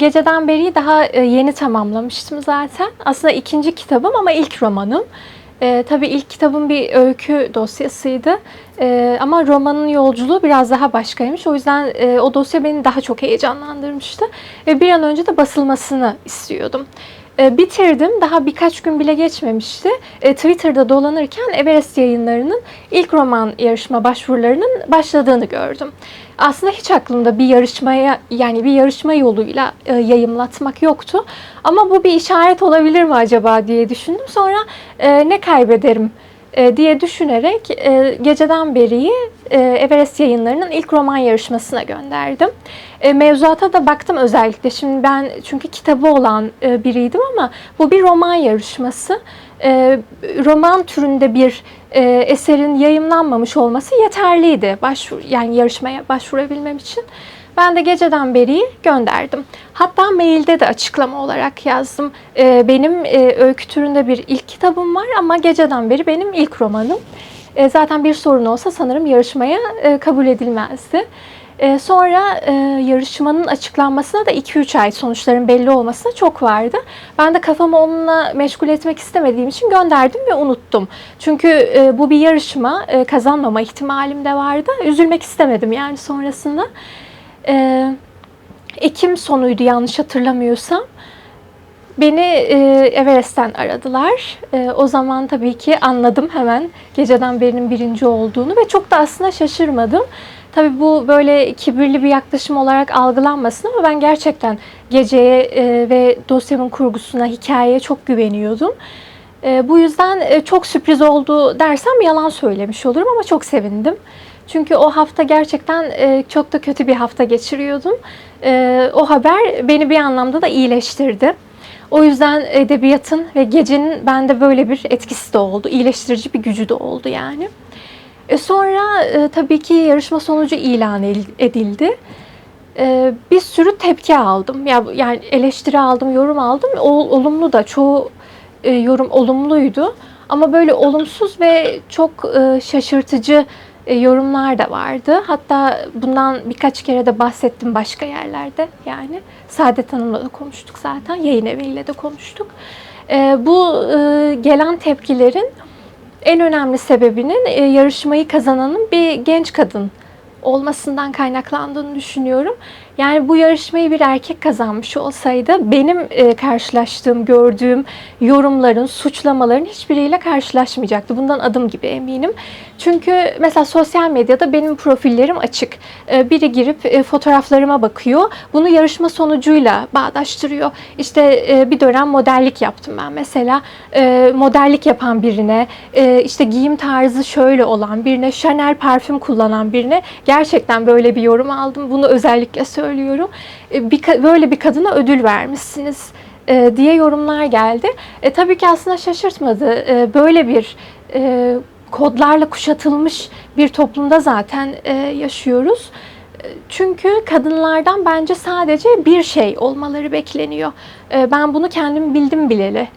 Geceden Beri'yi daha e, yeni tamamlamıştım zaten. Aslında ikinci kitabım ama ilk romanım. E, tabii ilk kitabım bir öykü dosyasıydı. E, ama romanın yolculuğu biraz daha başkaymış. O yüzden e, o dosya beni daha çok heyecanlandırmıştı. Ve bir an önce de basılmasını istiyordum. E, bitirdim. Daha birkaç gün bile geçmemişti. E, Twitter'da dolanırken Everest yayınlarının ilk roman yarışma başvurularının başladığını gördüm. Aslında hiç aklımda bir yarışmaya yani bir yarışma yoluyla e, yayımlatmak yoktu. Ama bu bir işaret olabilir mi acaba diye düşündüm. Sonra e, ne kaybederim e, diye düşünerek e, geceden beriyi e, Everest yayınlarının ilk roman yarışmasına gönderdim. Mevzuata da baktım özellikle. Şimdi ben çünkü kitabı olan biriydim ama bu bir roman yarışması. Roman türünde bir eserin yayımlanmamış olması yeterliydi. Başvur, yani yarışmaya başvurabilmem için. Ben de geceden beri gönderdim. Hatta mailde de açıklama olarak yazdım. E, benim e, öykü türünde bir ilk kitabım var ama geceden beri benim ilk romanım. E, zaten bir sorun olsa sanırım yarışmaya e, kabul edilmezdi. E, sonra e, yarışmanın açıklanmasına da 2-3 ay sonuçların belli olmasına çok vardı. Ben de kafamı onunla meşgul etmek istemediğim için gönderdim ve unuttum. Çünkü e, bu bir yarışma, e, kazanmama ihtimalim de vardı. Üzülmek istemedim yani sonrasında. E, Ekim sonuydu yanlış hatırlamıyorsam. Beni e, Everest'ten aradılar. E, o zaman tabii ki anladım hemen geceden berinin birinci olduğunu ve çok da aslında şaşırmadım. Tabii bu böyle kibirli bir yaklaşım olarak algılanmasın ama ben gerçekten geceye e, ve dosyamın kurgusuna, hikayeye çok güveniyordum. E, bu yüzden e, çok sürpriz oldu dersem yalan söylemiş olurum ama çok sevindim. Çünkü o hafta gerçekten e, çok da kötü bir hafta geçiriyordum. E, o haber beni bir anlamda da iyileştirdi. O yüzden edebiyatın ve gecenin bende böyle bir etkisi de oldu. İyileştirici bir gücü de oldu yani. E sonra e, tabii ki yarışma sonucu ilan edildi. E, bir sürü tepki aldım. Ya yani eleştiri aldım, yorum aldım. O, olumlu da çoğu e, yorum olumluydu. Ama böyle olumsuz ve çok e, şaşırtıcı yorumlar da vardı. Hatta bundan birkaç kere de bahsettim başka yerlerde. Yani Saadet Hanım'la da konuştuk zaten. Yayın eviyle de konuştuk. E, bu e, gelen tepkilerin en önemli sebebinin e, yarışmayı kazananın bir genç kadın olmasından kaynaklandığını düşünüyorum. Yani bu yarışmayı bir erkek kazanmış olsaydı benim e, karşılaştığım, gördüğüm yorumların, suçlamaların hiçbiriyle karşılaşmayacaktı. Bundan adım gibi eminim. Çünkü mesela sosyal medyada benim profillerim açık. E, biri girip e, fotoğraflarıma bakıyor. Bunu yarışma sonucuyla bağdaştırıyor. İşte e, bir dönem modellik yaptım ben mesela. E, modellik yapan birine, e, işte giyim tarzı şöyle olan birine, Chanel parfüm kullanan birine gerçekten böyle bir yorum aldım. Bunu özellikle söylüyorum. E, bir, böyle bir kadına ödül vermişsiniz e, diye yorumlar geldi. E, tabii ki aslında şaşırtmadı. E, böyle bir e, kodlarla kuşatılmış bir toplumda zaten e, yaşıyoruz. E, Çünkü kadınlardan bence sadece bir şey olmaları bekleniyor. Ben bunu kendim bildim bileli.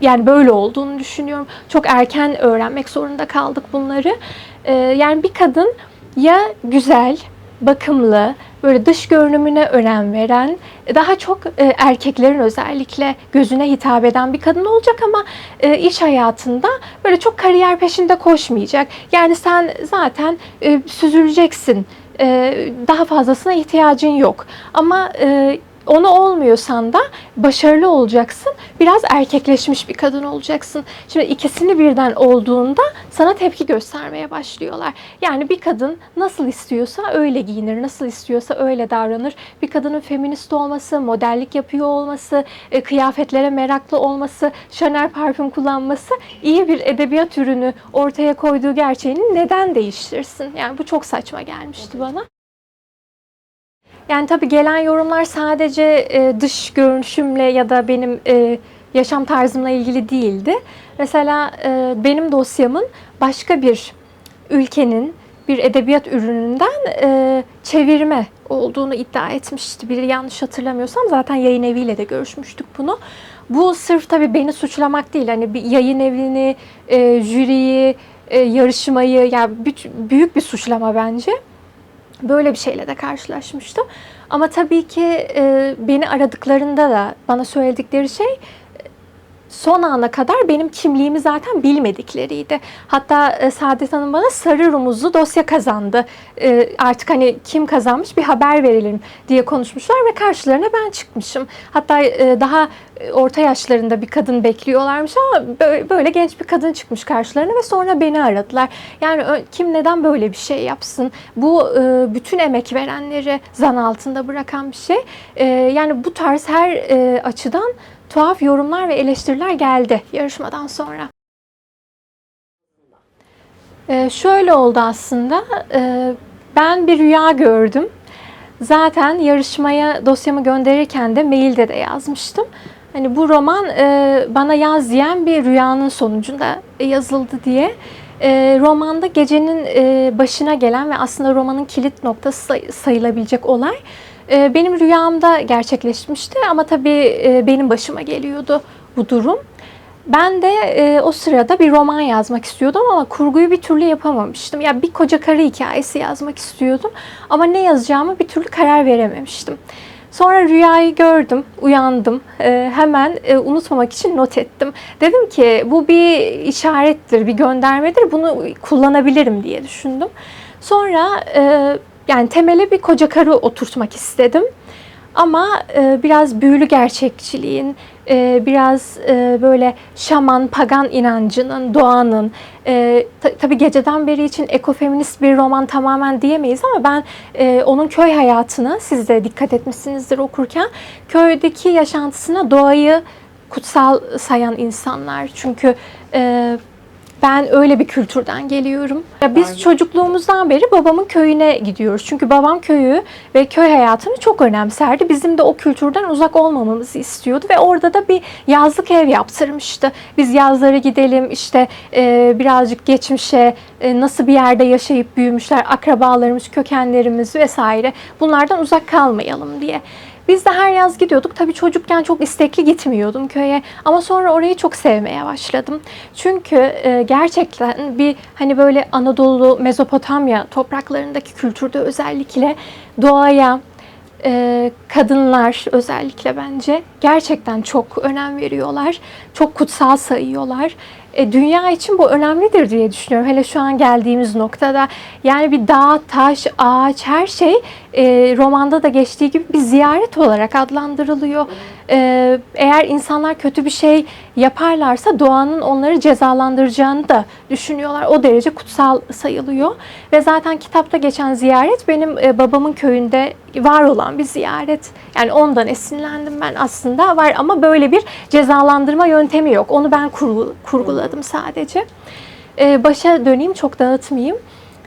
Yani böyle olduğunu düşünüyorum. Çok erken öğrenmek zorunda kaldık bunları. Yani bir kadın ya güzel, bakımlı, böyle dış görünümüne önem veren, daha çok e, erkeklerin özellikle gözüne hitap eden bir kadın olacak ama e, iş hayatında böyle çok kariyer peşinde koşmayacak. Yani sen zaten e, süzüleceksin. Daha fazlasına ihtiyacın yok. Ama onu olmuyorsan da başarılı olacaksın. Biraz erkekleşmiş bir kadın olacaksın. Şimdi ikisini birden olduğunda sana tepki göstermeye başlıyorlar. Yani bir kadın nasıl istiyorsa öyle giyinir, nasıl istiyorsa öyle davranır. Bir kadının feminist olması, modellik yapıyor olması, e, kıyafetlere meraklı olması, Chanel parfüm kullanması iyi bir edebiyat ürünü ortaya koyduğu gerçeğini neden değiştirsin? Yani bu çok saçma gelmişti bana. Yani tabii gelen yorumlar sadece e, dış görünüşümle ya da benim e, yaşam tarzımla ilgili değildi. Mesela e, benim dosyamın başka bir ülkenin bir edebiyat ürününden e, çevirme olduğunu iddia etmişti. Biri yanlış hatırlamıyorsam zaten yayın eviyle de görüşmüştük bunu. Bu sırf tabii beni suçlamak değil. Hani bir yayın evini, e, jüriyi, e, yarışmayı yani büyük bir suçlama bence. Böyle bir şeyle de karşılaşmıştım. Ama tabii ki e, beni aradıklarında da bana söyledikleri şey son ana kadar benim kimliğimi zaten bilmedikleriydi. Hatta e, Saadet Hanım bana sarı rumuzlu dosya kazandı. E, artık hani kim kazanmış bir haber verelim diye konuşmuşlar ve karşılarına ben çıkmışım. Hatta e, daha e, orta yaşlarında bir kadın bekliyorlarmış ama bö- böyle genç bir kadın çıkmış karşılarına ve sonra beni aradılar. Yani kim neden böyle bir şey yapsın? Bu bütün emek verenleri zan altında bırakan bir şey. Yani bu tarz her açıdan tuhaf yorumlar ve eleştiriler geldi yarışmadan sonra. Ee, şöyle oldu aslında. Ee, ben bir rüya gördüm. Zaten yarışmaya dosyamı gönderirken de mailde de yazmıştım. Hani bu roman e, bana yaz diyen bir rüyanın sonucunda yazıldı diye. E, romanda gecenin e, başına gelen ve aslında romanın kilit noktası say- sayılabilecek olay e, benim rüyamda gerçekleşmişti ama tabii e, benim başıma geliyordu bu durum. Ben de e, o sırada bir roman yazmak istiyordum ama kurguyu bir türlü yapamamıştım. Ya bir koca karı hikayesi yazmak istiyordum ama ne yazacağımı bir türlü karar verememiştim. Sonra rüyayı gördüm, uyandım. E, hemen e, unutmamak için not ettim. Dedim ki bu bir işarettir, bir göndermedir. Bunu kullanabilirim diye düşündüm. Sonra e, yani temele bir koca karı oturtmak istedim. Ama e, biraz büyülü gerçekçiliğin, e, biraz e, böyle şaman, pagan inancının, doğanın, e, ta- tabii geceden beri için ekofeminist bir roman tamamen diyemeyiz ama ben e, onun köy hayatına, siz de dikkat etmişsinizdir okurken, köydeki yaşantısına doğayı kutsal sayan insanlar. Çünkü e, ben öyle bir kültürden geliyorum. Ya biz Aynen. çocukluğumuzdan beri babamın köyüne gidiyoruz. Çünkü babam köyü ve köy hayatını çok önemserdi. Bizim de o kültürden uzak olmamamızı istiyordu ve orada da bir yazlık ev yaptırmıştı. Biz yazları gidelim işte e, birazcık geçmişe e, nasıl bir yerde yaşayıp büyümüşler, akrabalarımız, kökenlerimiz vesaire bunlardan uzak kalmayalım diye. Biz de her yaz gidiyorduk. Tabii çocukken çok istekli gitmiyordum köye. Ama sonra orayı çok sevmeye başladım. Çünkü e, gerçekten bir hani böyle Anadolu, Mezopotamya topraklarındaki kültürde özellikle doğaya, e, kadınlar özellikle bence gerçekten çok önem veriyorlar. Çok kutsal sayıyorlar. E, dünya için bu önemlidir diye düşünüyorum. Hele şu an geldiğimiz noktada. Yani bir dağ, taş, ağaç her şey e, romanda da geçtiği gibi bir ziyaret olarak adlandırılıyor. E, eğer insanlar kötü bir şey yaparlarsa doğanın onları cezalandıracağını da düşünüyorlar. O derece kutsal sayılıyor. Ve zaten kitapta geçen ziyaret benim e, babamın köyünde var olan bir ziyaret. Yani ondan esinlendim ben aslında var ama böyle bir cezalandırma yöntemi yok. Onu ben kurgu- kurguladım sadece. E, başa döneyim çok dağıtmayayım.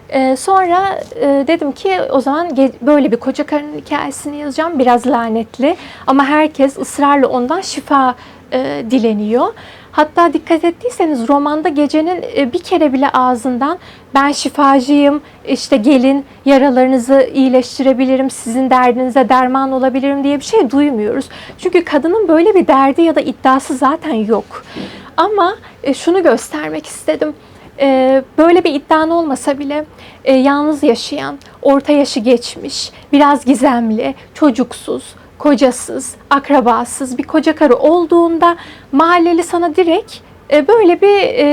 E, sonra e, dedim ki o zaman böyle bir koca karının hikayesini yazacağım. Biraz lanetli ama herkes ısrarla ondan şifa e, dileniyor. Hatta dikkat ettiyseniz romanda gecenin e, bir kere bile ağzından ben şifacıyım, işte gelin yaralarınızı iyileştirebilirim, sizin derdinize derman olabilirim diye bir şey duymuyoruz. Çünkü kadının böyle bir derdi ya da iddiası zaten yok. Ama e, şunu göstermek istedim. E, böyle bir iddian olmasa bile e, yalnız yaşayan, orta yaşı geçmiş, biraz gizemli, çocuksuz, kocasız, akrabasız bir koca karı olduğunda mahalleli sana direkt e, böyle bir e,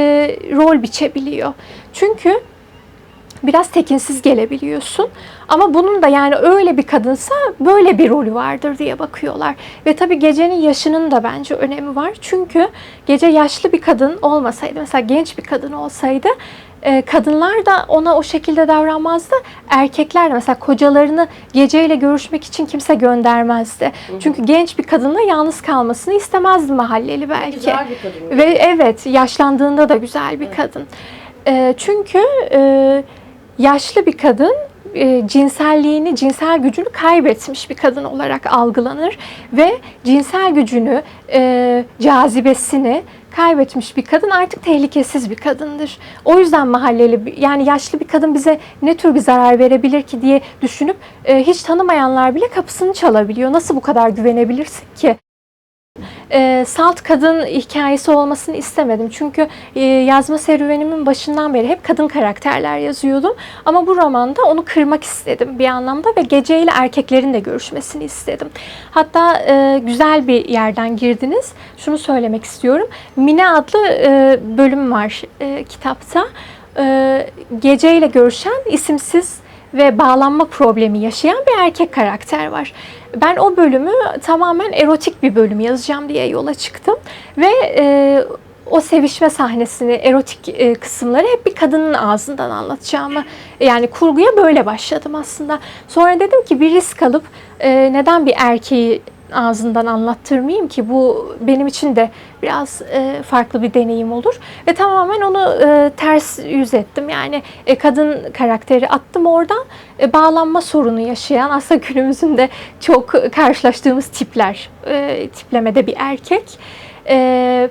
rol biçebiliyor. Çünkü biraz tekinsiz gelebiliyorsun. Ama bunun da yani öyle bir kadınsa böyle bir rolü vardır diye bakıyorlar. Ve tabii gecenin yaşının da bence önemi var. Çünkü gece yaşlı bir kadın olmasaydı, mesela genç bir kadın olsaydı e, kadınlar da ona o şekilde davranmazdı. Erkekler de mesela kocalarını geceyle görüşmek için kimse göndermezdi. Çünkü genç bir kadınla yalnız kalmasını istemezdi mahalleli belki. Güzel bir kadın. Ve evet yaşlandığında da güzel bir kadın. E, çünkü e, yaşlı bir kadın e, cinselliğini, cinsel gücünü kaybetmiş bir kadın olarak algılanır ve cinsel gücünü, e, cazibesini kaybetmiş bir kadın artık tehlikesiz bir kadındır. O yüzden mahalleli yani yaşlı bir kadın bize ne tür bir zarar verebilir ki diye düşünüp e, hiç tanımayanlar bile kapısını çalabiliyor. Nasıl bu kadar güvenebilirsin ki? E, salt kadın hikayesi olmasını istemedim. Çünkü e, yazma serüvenimin başından beri hep kadın karakterler yazıyordum. Ama bu romanda onu kırmak istedim bir anlamda ve geceyle erkeklerin de görüşmesini istedim. Hatta e, güzel bir yerden girdiniz. Şunu söylemek istiyorum. Mine adlı e, bölüm var e, kitapta. E, geceyle görüşen isimsiz ve bağlanma problemi yaşayan bir erkek karakter var. Ben o bölümü tamamen erotik bir bölüm yazacağım diye yola çıktım ve e, o sevişme sahnesini, erotik e, kısımları hep bir kadının ağzından anlatacağımı, yani kurguya böyle başladım aslında. Sonra dedim ki bir risk alıp e, neden bir erkeği ağzından anlattırmayayım ki bu benim için de biraz e, farklı bir deneyim olur ve tamamen onu e, ters yüz ettim yani e, kadın karakteri attım oradan e, bağlanma sorunu yaşayan aslında günümüzün de çok karşılaştığımız tipler e, tiplemede bir erkek e,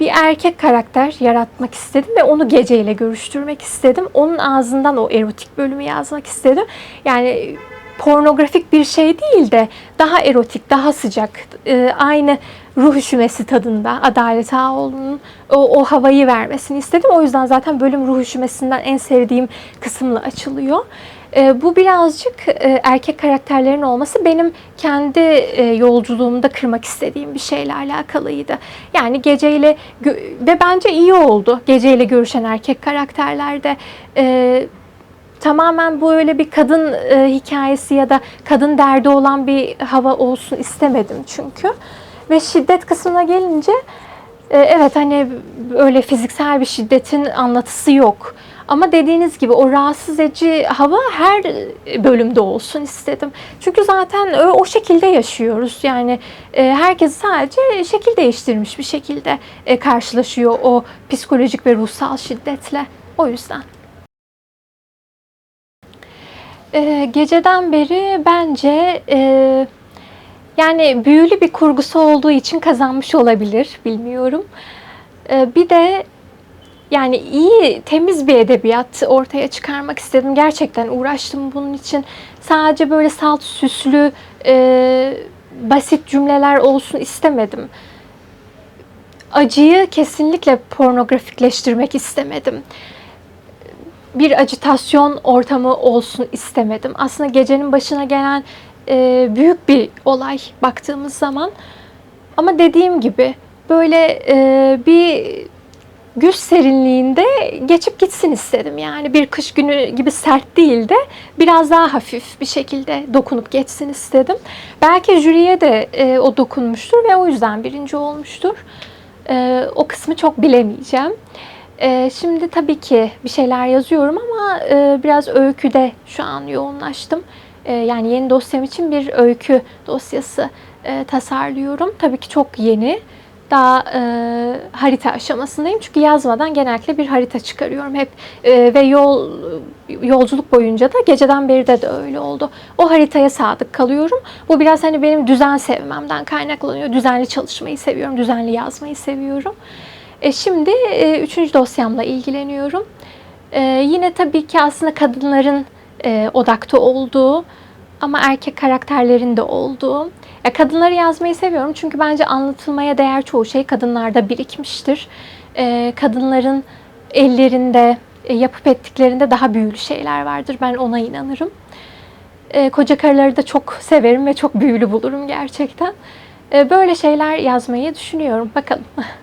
bir erkek karakter yaratmak istedim ve onu geceyle görüştürmek istedim. Onun ağzından o erotik bölümü yazmak istedim. Yani pornografik bir şey değil de daha erotik, daha sıcak, e, aynı ruh üşümesi tadında Adalet Ağaoğlu'nun o, o havayı vermesini istedim. O yüzden zaten bölüm ruh üşümesinden en sevdiğim kısımla açılıyor. E, bu birazcık e, erkek karakterlerin olması benim kendi e, yolculuğumda kırmak istediğim bir şeyle alakalıydı. Yani geceyle ve bence iyi oldu geceyle görüşen erkek karakterlerde. E, tamamen böyle bir kadın e, hikayesi ya da kadın derdi olan bir hava olsun istemedim çünkü. Ve şiddet kısmına gelince e, evet hani öyle fiziksel bir şiddetin anlatısı yok. Ama dediğiniz gibi o rahatsız edici hava her bölümde olsun istedim. Çünkü zaten o, o şekilde yaşıyoruz. Yani e, herkes sadece şekil değiştirmiş bir şekilde e, karşılaşıyor o psikolojik ve ruhsal şiddetle. O yüzden. Ee, geceden beri bence e, yani büyülü bir kurgusu olduğu için kazanmış olabilir, bilmiyorum. Ee, bir de yani iyi, temiz bir edebiyat ortaya çıkarmak istedim. Gerçekten uğraştım bunun için. Sadece böyle salt süslü, e, basit cümleler olsun istemedim. Acıyı kesinlikle pornografikleştirmek istemedim bir acitasyon ortamı olsun istemedim. Aslında gecenin başına gelen e, büyük bir olay baktığımız zaman. Ama dediğim gibi böyle e, bir güz serinliğinde geçip gitsin istedim. Yani bir kış günü gibi sert değil de biraz daha hafif bir şekilde dokunup geçsin istedim. Belki jüriye de e, o dokunmuştur ve o yüzden birinci olmuştur. E, o kısmı çok bilemeyeceğim. Ee, şimdi tabii ki bir şeyler yazıyorum ama e, biraz öyküde şu an yoğunlaştım. Ee, yani yeni dosyam için bir öykü dosyası e, tasarlıyorum. Tabii ki çok yeni. Daha e, harita aşamasındayım. Çünkü yazmadan genellikle bir harita çıkarıyorum hep. E, ve yol yolculuk boyunca da geceden beri de de öyle oldu. O haritaya sadık kalıyorum. Bu biraz hani benim düzen sevmemden kaynaklanıyor. Düzenli çalışmayı seviyorum. Düzenli yazmayı seviyorum. E, şimdi e, üçüncü dosyamla ilgileniyorum. E, yine tabii ki aslında kadınların e, odakta olduğu ama erkek karakterlerin de olduğu. Ya kadınları yazmayı seviyorum çünkü bence anlatılmaya değer çoğu şey kadınlarda birikmiştir. E, kadınların ellerinde, e, yapıp ettiklerinde daha büyülü şeyler vardır. Ben ona inanırım. E, koca karıları da çok severim ve çok büyülü bulurum gerçekten. E, böyle şeyler yazmayı düşünüyorum. Bakalım.